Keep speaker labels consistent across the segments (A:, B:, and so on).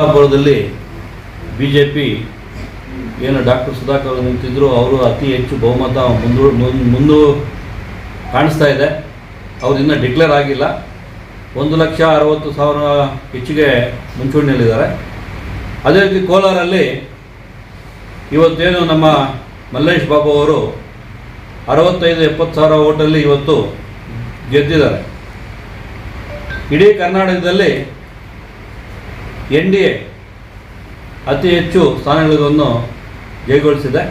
A: ಚಿಕ್ಕಬಳ್ಳಾಪುರದಲ್ಲಿ B J P ಏನು doctor Sudhakar ನಿಂತಿದ್ರು, ಅವರು ಅತಿ ಹೆಚ್ಚು ಬಹುಮತ ಮುಂದೂ, ಮುಂದು ಕಾಣಿಸ್ತಾ ಇದೆ. ಅವ್ರು ಇನ್ನೂ ಡಿಕ್ಲೇರ್ ಆಗಿಲ್ಲ. ಒಂದು ಲಕ್ಷ ಅರವತ್ತು ಸಾವಿರ ಹೆಚ್ಚಿಗೆ ಮುಂಚೂಣಿಯಲ್ಲಿದ್ದಾರೆ. ಅದೇ ರೀತಿ ಕೋಲಾರಲ್ಲಿ ಇವತ್ತೇನು ನಮ್ಮ ಮಲ್ಲೇಶ್ ಬಾಬು ಅವರು ಅರವತ್ತೈದು, ಎಪ್ಪತ್ತು ಸಾವಿರ ಓಟಲ್ಲಿ ಇವತ್ತು ಗೆದ್ದಿದ್ದಾರೆ. ಇಡೀ ಕರ್ನಾಟಕದಲ್ಲಿ ಎನ್ ಡಿ ಎ ಅತಿ ಹೆಚ್ಚು ಸ್ಥಾನಗಳನ್ನು ಜಯಗೊಳಿಸಿದೆ.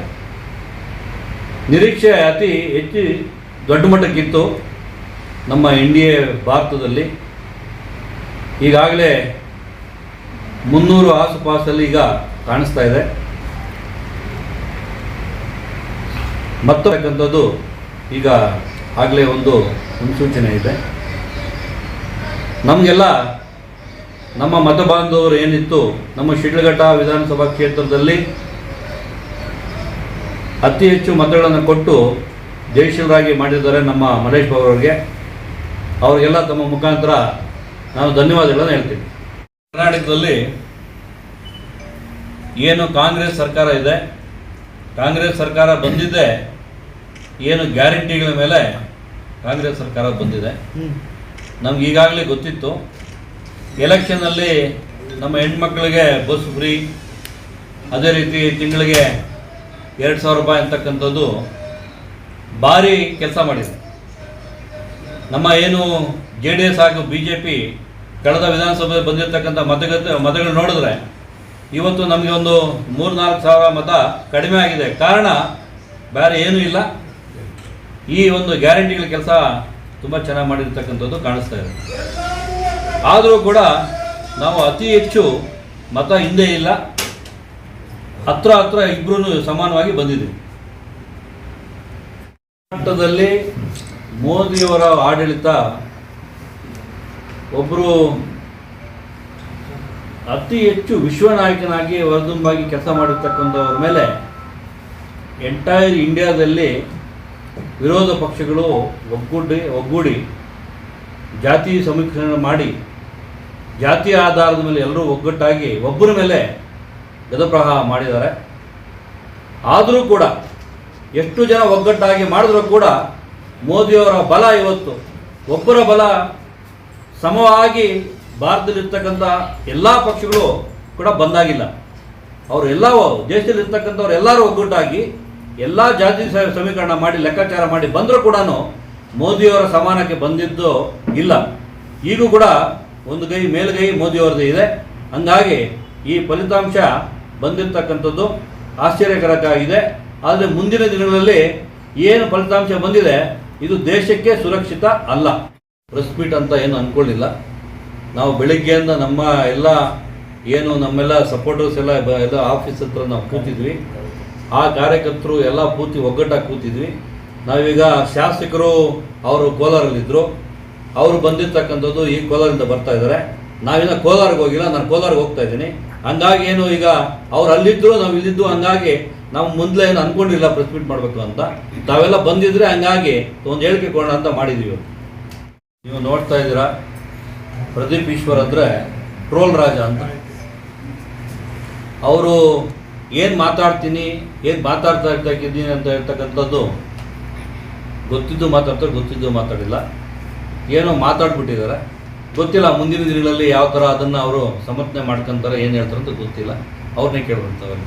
A: ನಿರೀಕ್ಷೆ ಅತಿ ಹೆಚ್ಚು ದೊಡ್ಡ ಮಟ್ಟಕ್ಕಿತ್ತು ನಮ್ಮ ಎನ್ ಡಿ ಎ ಭಾರತದಲ್ಲಿ. ಈಗಾಗಲೇ ಮುನ್ನೂರು ಆಸುಪಾಸಲ್ಲಿ ಈಗ ಕಾಣಿಸ್ತಾ ಇದೆ. ಮತ್ತಕ್ಕಂಥದ್ದು ಈಗ ಆಗಲೇ ಒಂದು ಮುನ್ಸೂಚನೆ ಇದೆ. ನಮಗೆಲ್ಲ ನಮ್ಮ ಮತ ಬಾಂಧವರು ಏನಿತ್ತು? ನಮ್ಮ ಶಿಡ್ಲಘಟ್ಟ ವಿಧಾನಸಭಾ ಕ್ಷೇತ್ರದಲ್ಲಿ ಅತಿ ಹೆಚ್ಚು ಮತಗಳನ್ನು ಕೊಟ್ಟು ಜಯಶೀಲರಾಗಿ ಮಾಡಿದ್ದಾರೆ ನಮ್ಮ ಮಲೇಶ್ ಬಾಬು ಅವರಿಗೆ. ಅವರಿಗೆಲ್ಲ ತಮ್ಮ ಮುಖಾಂತರ ನಾನು ಧನ್ಯವಾದಗಳನ್ನು ಹೇಳ್ತೀನಿ. ಕರ್ನಾಟಕದಲ್ಲಿ ಏನು ಕಾಂಗ್ರೆಸ್ ಸರ್ಕಾರ ಇದೆ ಕಾಂಗ್ರೆಸ್ ಸರ್ಕಾರ ಬಂದಿದ್ದೆ ಏನು ಗ್ಯಾರಂಟಿಗಳ ಮೇಲೆ ಕಾಂಗ್ರೆಸ್ ಸರ್ಕಾರ ಬಂದಿದೆ. ನಮ್ಗೆ ಈಗಾಗಲೇ ಗೊತ್ತಿತ್ತು ಎಲೆಕ್ಷನ್ನಲ್ಲಿ ನಮ್ಮ ಹೆಣ್ಮಕ್ಳಿಗೆ ಬಸ್ ಫ್ರೀ ಅದೇ ರೀತಿ ತಿಂಗಳಿಗೆ ಎರಡು ಸಾವಿರ ರೂಪಾಯಿ ಅಂತಕ್ಕಂಥದ್ದು ಭಾರಿ ಕೆಲಸ ಮಾಡಿದೆ. ನಮ್ಮ ಏನು ಜೆ ಡಿ ಎಸ್ ಹಾಗೂ ಬಿ ಜೆ ಪಿ ಕಳೆದ ವಿಧಾನಸಭೆ ಬಂದಿರತಕ್ಕಂಥ ಮತಗಟ್ಟೆ, ಮತಗಳು ನೋಡಿದ್ರೆ ಇವತ್ತು ನಮಗೆ ಒಂದು ಮೂರು ನಾಲ್ಕು ಸಾವಿರ ಮತ ಕಡಿಮೆ ಆಗಿದೆ. ಕಾರಣ ಬೇರೆ ಏನೂ ಇಲ್ಲ. ಈ ಒಂದು ಗ್ಯಾರಂಟಿಗಳ ಕೆಲಸ ತುಂಬ ಚೆನ್ನಾಗಿ ಮಾಡಿರ್ತಕ್ಕಂಥದ್ದು ಕಾಣಿಸ್ತಾ ಇದೆ. ಆದರೂ ಕೂಡ ನಾವು ಅತಿ ಹೆಚ್ಚು ಮತ ಹಿಂದೆ ಇಲ್ಲ. ಹತ್ರ ಹತ್ರ ಇಬ್ಬರೂ ಸಮಾನವಾಗಿ ಬಂದಿದೆ ಮಟ್ಟದಲ್ಲಿ ಮೋದಿಯವರ ಆಡಳಿತ ಒಬ್ಬರು ಅತಿ ಹೆಚ್ಚು ವಿಶ್ವ ನಾಯಕನಾಗಿ ವರದುಂಬಾಗಿ ಕೆಲಸ ಮಾಡಿರ್ತಕ್ಕಂಥವ್ರ ಮೇಲೆ ಎಂಟೈರ್ ಇಂಡಿಯಾದಲ್ಲಿ ವಿರೋಧ ಪಕ್ಷಗಳು ಒಗ್ಗೂಡಿ ಒಗ್ಗೂಡಿ ಜಾತಿ ಸಮೀಕ್ಷೆ ಮಾಡಿ, ಜಾತಿ ಆಧಾರದ ಮೇಲೆ ಎಲ್ಲರೂ ಒಗ್ಗಟ್ಟಾಗಿ ಒಬ್ಬರ ಮೇಲೆ ಗದಪ್ರಹಾರ ಮಾಡಿದ್ದಾರೆ. ಆದರೂ ಕೂಡ ಎಷ್ಟು ಜನ ಒಗ್ಗಟ್ಟಾಗಿ ಮಾಡಿದ್ರೂ ಕೂಡ ಮೋದಿಯವರ ಬಲ ಇವತ್ತು, ಒಬ್ಬರ ಬಲ ಸಮವಾಗಿ ಭಾರತದಲ್ಲಿರ್ತಕ್ಕಂಥ ಎಲ್ಲ ಪಕ್ಷಗಳು ಕೂಡ ಬಂದಾಗಿಲ್ಲ. ಅವರು ಎಲ್ಲ ದೇಶದಲ್ಲಿರ್ತಕ್ಕಂಥವ್ರು ಎಲ್ಲರೂ ಒಗ್ಗಟ್ಟಾಗಿ ಎಲ್ಲ ಜಾತಿ ಸಮೀಕರಣ ಮಾಡಿ, ಲೆಕ್ಕಾಚಾರ ಮಾಡಿ ಬಂದರೂ ಕೂಡ ಮೋದಿಯವರ ಸಮಾನಕ್ಕೆ ಬಂದಿದ್ದು ಇಲ್ಲ. ಈಗೂ ಕೂಡ ಒಂದು ಗೈ ಮೇಲುಗೈ ಮೋದಿಯವರದ್ದು ಇದೆ. ಹಂಗಾಗಿ ಈ ಫಲಿತಾಂಶ ಬಂದಿರತಕ್ಕಂಥದ್ದು ಆಶ್ಚರ್ಯಕರಕ್ಕಾಗಿದೆ. ಆದರೆ ಮುಂದಿನ ದಿನಗಳಲ್ಲಿ ಏನು ಫಲಿತಾಂಶ ಬಂದಿದೆ, ಇದು ದೇಶಕ್ಕೆ ಸುರಕ್ಷಿತ ಅಲ್ಲ. ಪ್ರೆಸ್ ಅಂತ ಏನು ಅಂದ್ಕೊಳ್ಳಿಲ್ಲ ನಾವು ಬೆಳಿಗ್ಗೆಯಿಂದ ನಮ್ಮ ಎಲ್ಲ ಏನು ನಮ್ಮೆಲ್ಲ ಸಪೋರ್ಟರ್ಸ್ ಎಲ್ಲ ಎಲ್ಲ ಆಫೀಸ್ ಹತ್ರ ನಾವು ಕೂತಿದ್ವಿ. ಆ ಕಾರ್ಯಕರ್ತರು ಎಲ್ಲ ಪೂರ್ತಿ ಒಗ್ಗಟ್ಟಾಗಿ ಕೂತಿದ್ವಿ. ನಾವೀಗ ಶಾಸಕರು ಅವರು ಕೋಲಾರಲ್ಲಿದ್ದರು ಅವರು ಬಂದಿರ್ತಕ್ಕಂಥದ್ದು ಈ ಕೋಲಾರದಿಂದ ಬರ್ತಾ ಇದ್ದಾರೆ. ನಾವಿನ್ನ ಕೋಲಾರಿಗೆ ಹೋಗಿಲ್ಲ, ನಾನು ಕೋಲಾರಿಗೆ ಹೋಗ್ತಾ ಇದ್ದೀನಿ. ಹಂಗಾಗಿ ಏನು ಈಗ ಅವ್ರು ಅಲ್ಲಿದ್ದರು ನಾವು ಇಲ್ಲಿದ್ದು, ಹಂಗಾಗಿ ನಾವು ಮುಂದೆ ಏನು ಅಂದ್ಕೊಂಡಿಲ್ಲ ಪ್ರೆಸ್ ಮೀಟ್ ಮಾಡಬೇಕು ಅಂತ. ತಾವೆಲ್ಲ ಬಂದಿದ್ರೆ ಹಂಗಾಗಿ ಒಂದು ಹೇಳಿಕೆ ಕೊಡೋಣ ಅಂತ ಮಾಡಿದ್ದೀವಿ ನೀವು ನೋಡ್ತಾ ಇದ್ದೀರಾ, ಪ್ರದೀಪ್ ಈಶ್ವರ್ ಅಂದರೆ ಟ್ರೋಲ್ ರಾಜ ಅಂತ. ಅವರು ಏನು ಮಾತಾಡ್ತೀನಿ, ಏನು ಮಾತಾಡ್ತಾ ಇರ್ತಕ್ಕಿದ್ದೀನಿ ಅಂತ ಹೇಳ್ತಕ್ಕಂಥದ್ದು ಗೊತ್ತಿದ್ದು ಮಾತಾಡ್ತಾರೆ ಗೊತ್ತಿದ್ದು ಮಾತಾಡಿಲ್ಲ. ಏನೋ ಮಾತಾಡ್ಬಿಟ್ಟಿದ್ದಾರೆ. ಗೊತ್ತಿಲ್ಲ, ಮುಂದಿನ ದಿನಗಳಲ್ಲಿ ಯಾವ ಥರ ಅದನ್ನು ಅವರು ಸಮರ್ಥನೆ ಮಾಡ್ಕೊಂತಾರೆ, ಏನು ಹೇಳ್ತಾರೆ ಅಂತ ಗೊತ್ತಿಲ್ಲ. ಅವ್ರನ್ನೇ ಕೇಳ್ಬಿಡ್ತಾವೆ